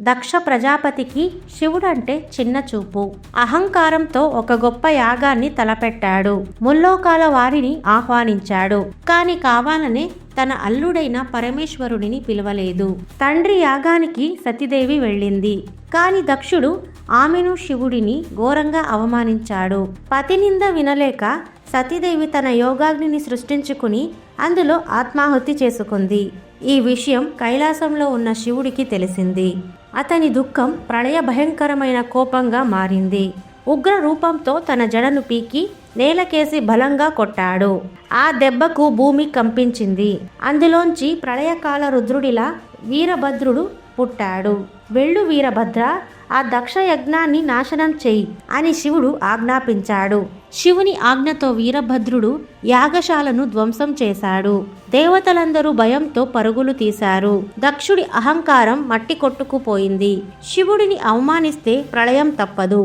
దక్ష ప్రజాపతికి శివుడంటే చిన్న చూపు. అహంకారంతో ఒక గొప్ప యాగాన్ని తలపెట్టాడు. ముల్లోకాల వారిని ఆహ్వానించాడు. కాని కావాలనే తన అల్లుడైన పరమేశ్వరుడిని పిలవలేదు. తండ్రి యాగానికి సతీదేవి వెళ్ళింది. కాని దక్షుడు ఆమెను శివుడిని ఘోరంగా అవమానించాడు. పతినింద వినలేక సతీదేవి తన యోగాగ్నిని సృష్టించుకుని అందులో ఆత్మాహుతి చేసుకుంది. ఈ విషయం కైలాసంలో ఉన్న శివుడికి తెలిసింది. అతని దుఃఖం ప్రళయ భయంకరమైన కోపంగా మారింది. ఉగ్ర రూపంతో తన జడను పీకి నేలకేసి బలంగా కొట్టాడు. ఆ దెబ్బకు భూమి కంపించింది. అందులోంచి ప్రళయకాల రుద్రుడిలా వీరభద్రుడు పుట్టాడు. వెళ్ళు వీరభద్ర ఆ దక్ష యజ్ఞాన్ని నాశనం చెయ్యి అని శివుడు ఆజ్ఞాపించాడు. శివుని ఆజ్ఞతో వీరభద్రుడు యాగశాలను ధ్వంసం చేశాడు. దేవతలందరూ భయంతో పరుగులు తీశారు. దక్షుడి అహంకారం మట్టి కొట్టుకుపోయింది శివుడిని అవమానిస్తే ప్రళయం తప్పదు.